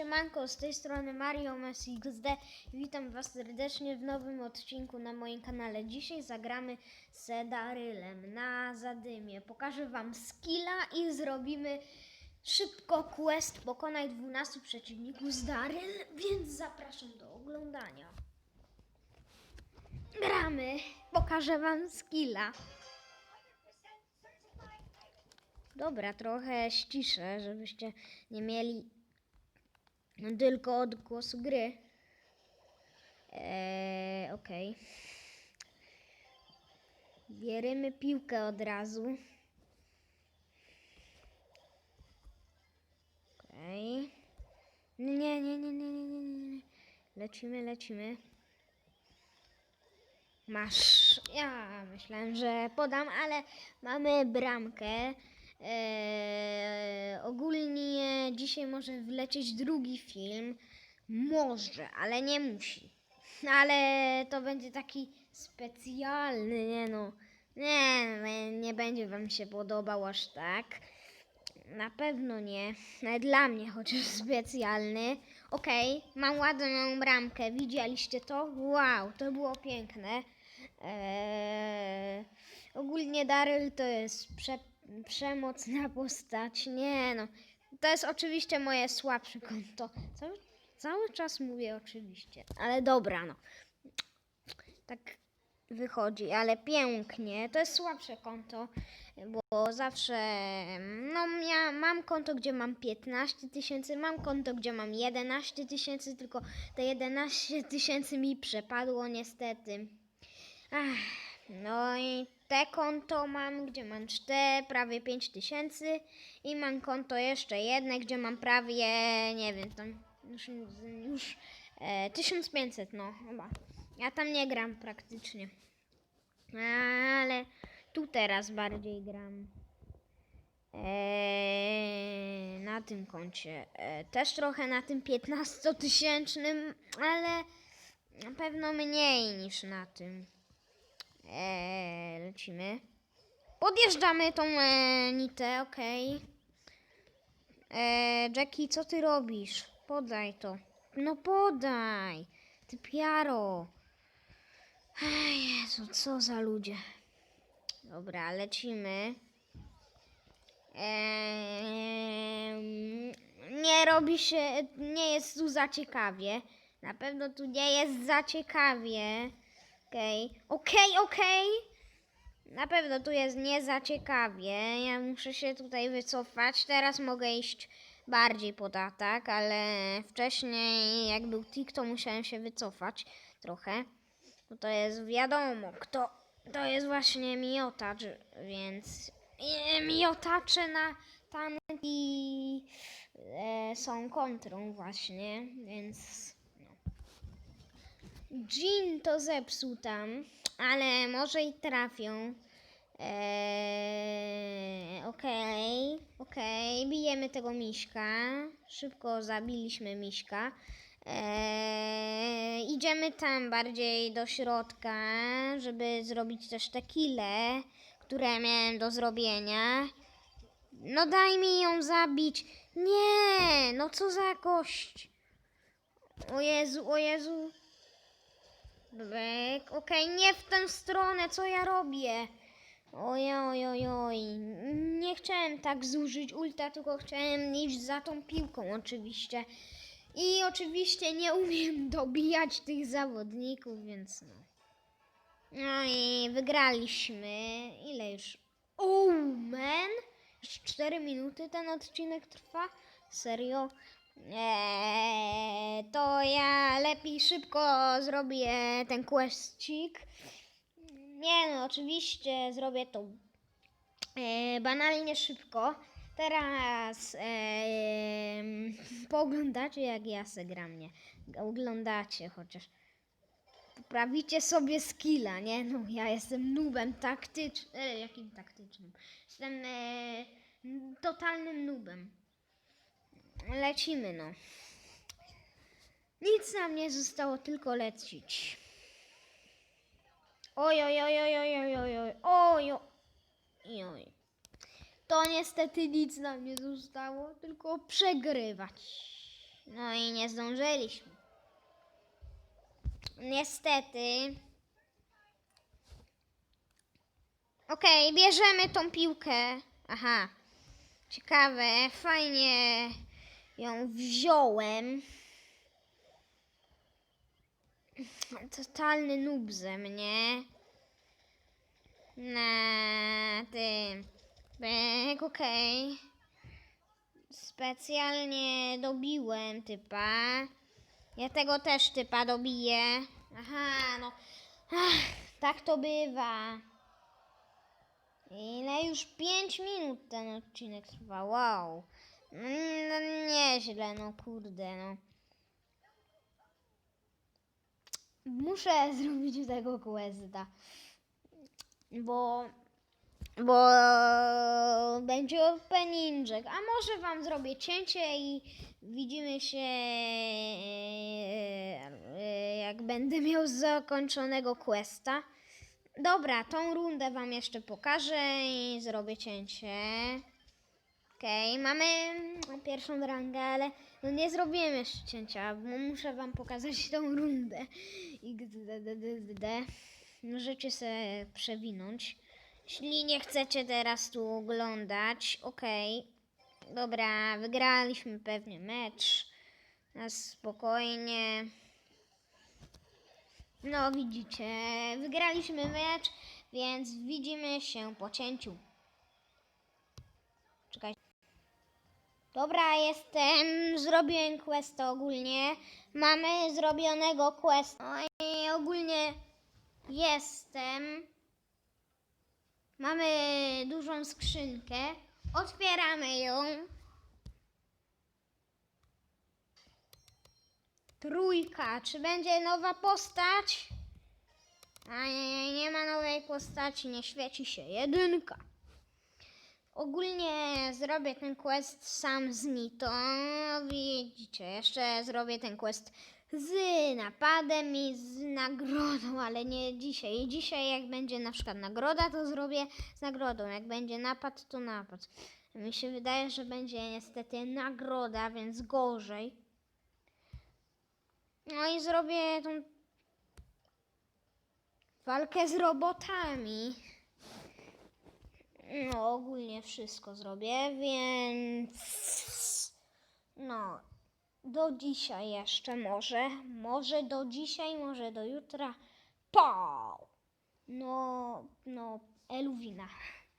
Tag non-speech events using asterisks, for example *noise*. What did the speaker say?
siemanko, z tej strony Mario Messi XD. Witam was serdecznie w nowym odcinku na moim kanale. Dzisiaj zagramy z Darylem na zadymie. Pokażę wam skilla i zrobimy szybko quest Pokonaj 12 przeciwników z Daryl, więc zapraszam do oglądania. Gramy, pokażę wam skilla. Dobra, trochę ściszę, żebyście nie mieli tylko odgłosu gry. Eee, okej. Bierzemy piłkę od razu. Okej. Nie, nie, nie, nie, nie, nie, nie. Lecimy, lecimy. Masz. Ja myślałem, że podam, ale mamy bramkę. Eee, ogólnie dzisiaj może wlecieć drugi film. Może, ale nie musi. Ale to będzie taki specjalny, nie no. Nie, nie, będzie wam się podobał aż tak. Na pewno nie. Nawet dla mnie chociaż specjalny. Okej, mam ładną bramkę. Widzieliście to? Wow, to było piękne. Eee, ogólnie Daryl to jest prze, przemocna postać. Nie no. To jest oczywiście moje słabsze konto. Cały, cały czas mówię oczywiście. Ale dobra no. Tak wychodzi, ale pięknie. To jest słabsze konto, bo zawsze no ja mam konto, gdzie mam 15 tysięcy, mam konto, gdzie mam 11 tysięcy, tylko te 11 tysięcy mi przepadło niestety. Ach, no i te konto mam, gdzie mam 4, prawie 5 tysięcy i mam konto jeszcze jedne, gdzie mam prawie, nie wiem, tam już, już e, 1500, no chyba. Ja tam nie gram praktycznie. Ale tu teraz bardziej gram. Eee, na tym koncie. E, też trochę na tym 15-tysięcznym, ale na pewno mniej niż na tym. Eee, lecimy. Podjeżdżamy tą e, nitę, okej. Eee, Jackie, co ty robisz? Podaj to. No podaj. Ty piaro. Ej, Jezu, co za ludzie. Dobra, lecimy. Eee, nie robi się, nie jest tu za ciekawie. Na pewno tu nie jest za ciekawie. Okej, okej, okej. Na pewno tu jest nie za ciekawie. Ja muszę się tutaj wycofać. Teraz mogę iść bardziej pod atak, ale wcześniej jak był tik, to musiałem się wycofać trochę. Bo to jest wiadomo, kto to jest właśnie miotacz, więc e, miotacze na tanki e, są kontrą właśnie, więc. Jean to zepsuł tam, ale może i trafią. Eee, okej, okej, bijemy tego miśka. Szybko zabiliśmy miśka. Eee, idziemy tam bardziej do środka, żeby zrobić też te kile, które miałem do zrobienia. No daj mi ją zabić. Nie, no co za gość. O Jezu, o Jezu. Bek, okej, nie w tę stronę, co ja robię? Oj, oj, oj, oj. Nie chciałem tak zużyć ulta, tylko chciałem iść za tą piłką oczywiście. I oczywiście nie umiem *laughs* dobijać tych zawodników, więc no. No i wygraliśmy. Ile już? Oh man! Już 4 minuty ten odcinek trwa? Serio? Eee, to ja lepiej szybko zrobię ten questik. Nie no, oczywiście zrobię to e, banalnie szybko. Teraz e, pooglądacie jak ja se gram, nie? Oglądacie chociaż. Poprawicie sobie skilla, nie? No ja jestem nubem taktycznym. E, jakim taktycznym? Jestem e, totalnym nubem. Lecimy no. Nic nam nie zostało, tylko lecić. Oj, oj, oj, oj, oj, oj, oj, oj, oj, oj, oj. To niestety nic nam nie zostało, tylko przegrywać. No i nie zdążyliśmy. Niestety. Okej, bierzemy tą piłkę. Aha. Ciekawe, fajnie ją wziąłem. Totalny noob ze mnie. Na tym. Bek, okej. Specjalnie dobiłem typa. Ja tego też typa dobiję. Aha, no. Ach, tak to bywa. Ile już 5 minut ten odcinek trwa. Wow. No, nieźle, no kurde, no. Muszę *laughs* zrobić tego questa. Bo bo będzie openingjek. A może wam zrobię cięcie i widzimy się e, jak będę miał zakończonego questa. Dobra, tą rundę wam jeszcze pokażę i zrobię cięcie. Okej, mamy pierwszą rangę, ale no nie zrobiłem jeszcze cięcia, bo muszę wam pokazać *laughs* tą rundę. XDDDD. Możecie sobie przewinąć. Jeśli nie chcecie teraz tu oglądać, okej. Dobra, wygraliśmy pewnie mecz. Na spokojnie. No widzicie, wygraliśmy mecz, więc widzimy się po cięciu. Dobra, jestem. Zrobiłem quest ogólnie. Mamy zrobionego quest. No i ogólnie jestem. Mamy dużą skrzynkę. Otwieramy ją. Trójka. Czy będzie nowa postać? A nie, nie, nie ma nowej postaci, nie świeci się. Jedynka. Ogólnie zrobię ten quest sam z Nitą. Widzicie, jeszcze zrobię ten quest z napadem i z nagrodą, ale nie dzisiaj. Dzisiaj jak będzie na przykład nagroda, to zrobię z nagrodą. Jak będzie napad, to napad. Mi się wydaje, że będzie niestety nagroda, więc gorzej. No i zrobię tą walkę z robotami. No, ogólnie wszystko zrobię, więc. No, do dzisiaj jeszcze może. Może do dzisiaj, może do jutra. Pau! No, no, Eluwina.